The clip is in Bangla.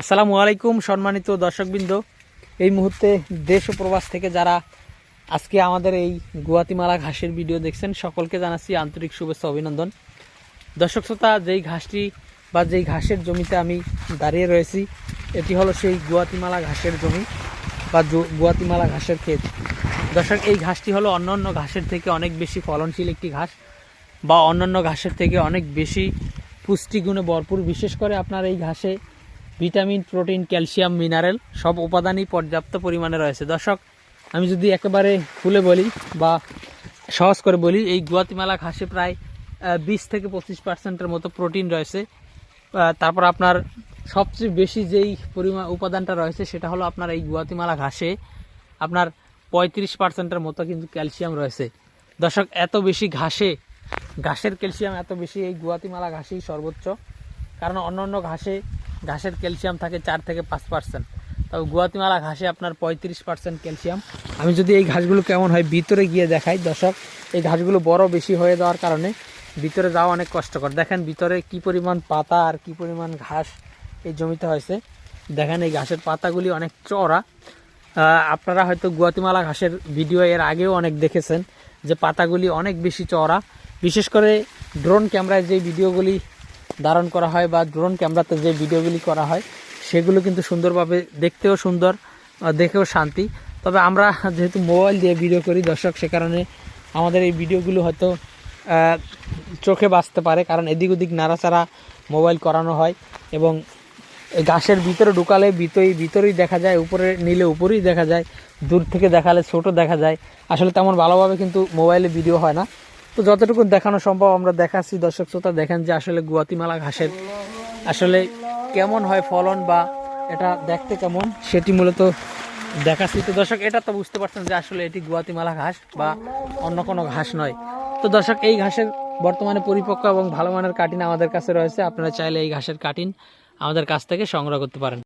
আসসালামু আলাইকুম সম্মানিত দর্শকবৃন্দ। এই মুহূর্তে দেশ ও প্রবাস থেকে যারা আজকে আমাদের এই গুয়াতিমালা ঘাসের ভিডিও দেখছেন, সকলকে জানাচ্ছি আন্তরিক শুভেচ্ছা, অভিনন্দন। দর্শক শ্রোতা, যেই ঘাসটি বা যেই ঘাসের জমিতে আমি দাঁড়িয়ে রয়েছি, এটি হলো সেই গুয়াতিমালা ঘাসের জমি বা গুয়াতিমালা ঘাসের ক্ষেত। দর্শক, এই ঘাসটি হলো অন্যান্য ঘাসের থেকে অনেক বেশি ফলনশীল একটি ঘাস বা অন্যান্য ঘাসের থেকে অনেক বেশি পুষ্টিগুণে ভরপুর। বিশেষ করে আপনার এই ঘাসে ভিটামিন, প্রোটিন, ক্যালসিয়াম, মিনারেল সব উপাদানই পর্যাপ্ত পরিমাণে রয়েছে। দর্শক, আমি যদি একেবারে খুলে বলি বা সহজ করে বলি, এই গুয়াতিমালা ঘাসে প্রায় বিশ থেকে পঁচিশ পার্সেন্টের মতো প্রোটিন রয়েছে। তারপর আপনার সবচেয়ে বেশি যেই পরিমাণ উপাদানটা রয়েছে সেটা হলো আপনার এই গুয়াতিমালা ঘাসে। আপনার পঁয়ত্রিশ পার্সেন্টের মতো কিন্তু ক্যালসিয়াম রয়েছে। দর্শক, এত বেশি ঘাসে, ঘাসের ক্যালসিয়াম এত বেশি এই গুয়াতিমালা ঘাসেই সর্বোচ্চ। কারণ অন্য অন্য ঘাসে ঘাসের ক্যালসিয়াম থাকে চার থেকে পাঁচ পার্সেন্ট। তবে গুয়াতিমালা ঘাসে আপনার পঁয়ত্রিশ পার্সেন্ট ক্যালসিয়াম। আমি যদি এই ঘাসগুলো কেমন হয় ভিতরে গিয়ে দেখাই। দর্শক এই ঘাসগুলো বড় বেশি হয়ে যাওয়ার কারণে ভিতরে যাওয়া অনেক কষ্টকর। দেখেন ভিতরে কি পরিমাণ পাতা আর কি পরিমাণ ঘাস এই জমিতে হয়েছে। দেখেন এই ঘাসের পাতাগুলি অনেক আহ, আপনারা হয়তো গুয়াতিমালা ঘাসের ভিডিও এর আগেও অনেক দেখেছেন যে পাতাগুলি অনেক বেশি চওড়া। বিশেষ করে ড্রোন ক্যামেরায় যে ভিডিওগুলি ধারণ করা হয় বা ড্রোন ক্যামেরাতে যে ভিডিওগুলি করা হয়, সেগুলো কিন্তু সুন্দরভাবে দেখতেও সুন্দর দেখেও শান্তি। তবে আমরা যেহেতু মোবাইল দিয়ে ভিডিও করি, দর্শক, সে কারণে আমাদের এই ভিডিওগুলো হয়তো চোখে বাঁচতে পারে, কারণ এদিক ওদিক নাড়াচাড়া মোবাইল করানো হয় এবং গাছের ভিতরে ঢুকালে ভিতরেই ভিতরেই দেখা যায়, উপরে নিলে উপরেই দেখা যায়, দূর থেকে দেখালে ছোট দেখা যায়। আসলে তেমন ভালোভাবে কিন্তু মোবাইলে ভিডিও হয় না। তো যতটুকু দেখানো সম্ভব, আমরা দেখাচ্ছি। দর্শক শ্রোতা, দেখেন যে আসলে গুয়াতিমালা ঘাসের আসলে কেমন হয় ফলন বা এটা দেখতে কেমন, সেটি মূলত দেখাচ্ছি। তো দর্শক, এটা তো বুঝতে পারছেন যে আসলে এটি গুয়াতিমালা ঘাস বা অন্য কোনো ঘাস নয়। তো দর্শক, এই ঘাসের বর্তমানে পরিপক্ক এবং ভালো মানের কাটিন আমাদের কাছে রয়েছে। আপনারা চাইলে এই ঘাসের কাটিন আমাদের কাছ থেকে সংগ্রহ করতে পারেন।